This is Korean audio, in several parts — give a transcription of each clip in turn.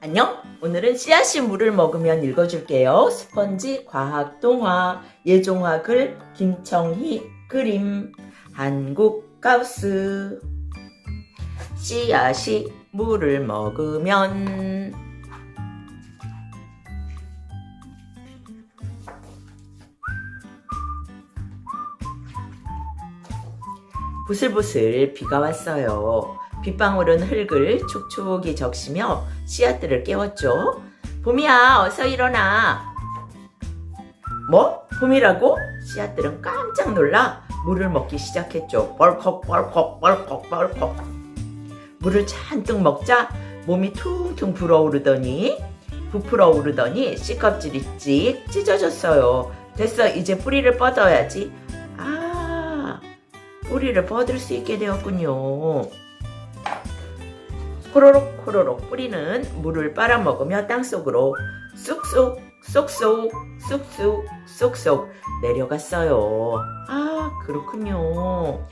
안녕? 오늘은 씨앗이 물을 먹으면 읽어줄게요. 스펀지 과학 동화 예종화 글 김청희 그림 한국 가우스 씨앗이 물을 먹으면 부슬부슬 비가 왔어요. 빗방울은 흙을 촉촉이 적시며 씨앗들을 깨웠죠. 봄이야, 어서 일어나. 뭐? 봄이라고? 씨앗들은 깜짝 놀라 물을 먹기 시작했죠. 벌컥, 벌컥, 벌컥, 벌컥. 물을 잔뜩 먹자 몸이 퉁퉁 불어오르더니 부풀어 오르더니 씨껍질이 찍 찢어졌어요. 됐어, 이제 뿌리를 뻗어야지. 아, 뿌리를 뻗을 수 있게 되었군요. 호로록 호로록 뿌리는 물을 빨아먹으며 땅속으로 쑥쑥 쏙쏙 쑥쑥 쏙쏙 내려갔어요. 아 그렇군요.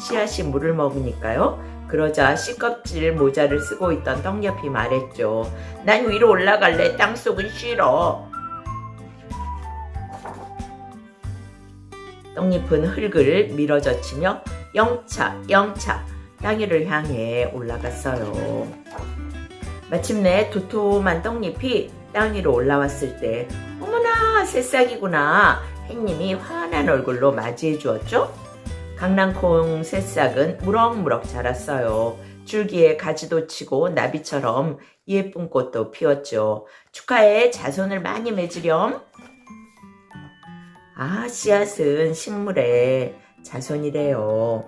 씨앗이 물을 먹으니까요. 그러자 씨껍질 모자를 쓰고 있던 떡잎이 말했죠. 난 위로 올라갈래. 땅속은 싫어. 떡잎은 흙을 밀어 젖히며 영차 영차 땅 위를 향해 올라갔어요. 마침내 도톰한 떡잎이 땅 위로 올라왔을 때 어머나 새싹이구나 햇님이 환한 얼굴로 맞이해 주었죠. 강낭콩 새싹은 무럭무럭 자랐어요. 줄기에 가지도 치고 나비처럼 예쁜 꽃도 피웠죠. 축하해 자손을 많이 맺으렴. 아 씨앗은 식물의 자손이래요.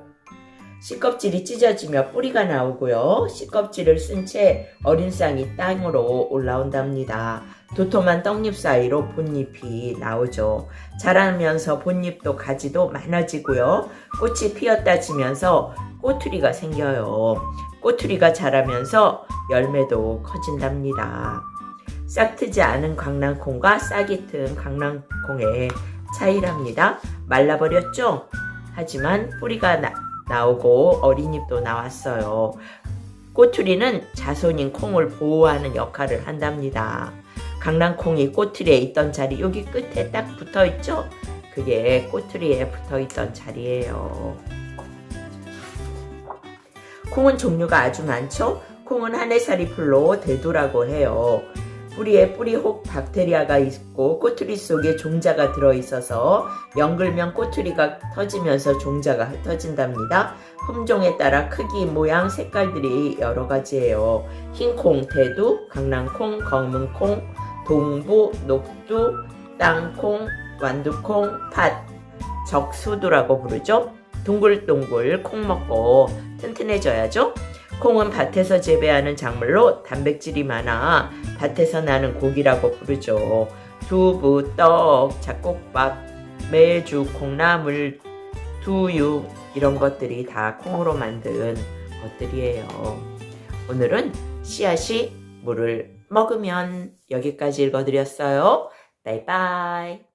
씨껍질이 찢어지며 뿌리가 나오고요. 씨껍질을 쓴 채 어린 쌍이 땅으로 올라온답니다. 도톰한 떡잎 사이로 본잎이 나오죠. 자라면서 본잎도 가지도 많아지고요. 꽃이 피었다 지면서 꼬투리가 생겨요. 꼬투리가 자라면서 열매도 커진답니다. 싹 트지 않은 강낭콩과 싹이 튼 강낭콩의 차이랍니다. 말라버렸죠? 하지만 뿌리가 나, 나오고 어린 잎도 나왔어요. 꼬투리는 자손인 콩을 보호하는 역할을 한답니다. 강낭콩이 꼬투리에 있던 자리 여기 끝에 딱 붙어 있죠? 그게 꼬투리에 붙어 있던 자리예요. 콩은 종류가 아주 많죠? 콩은 한 해살이 풀로 대두라고 해요. 뿌리에 뿌리혹 박테리아가 있고 꼬투리 속에 종자가 들어있어서 연글면 꼬투리가 터지면서 종자가 흩어진답니다. 품종에 따라 크기, 모양, 색깔들이 여러 가지예요. 흰콩, 대두, 강낭콩, 검은콩, 동부, 녹두, 땅콩, 완두콩, 팥, 적수두라고 부르죠. 동글동글 콩 먹고 튼튼해져야죠. 콩은 밭에서 재배하는 작물로 단백질이 많아 밭에서 나는 고기라고 부르죠. 두부, 떡, 잡곡밥, 메주, 콩나물, 두유 이런 것들이 다 콩으로 만든 것들이에요. 오늘은 씨앗이 물을 먹으면 여기까지 읽어드렸어요. 바이바이.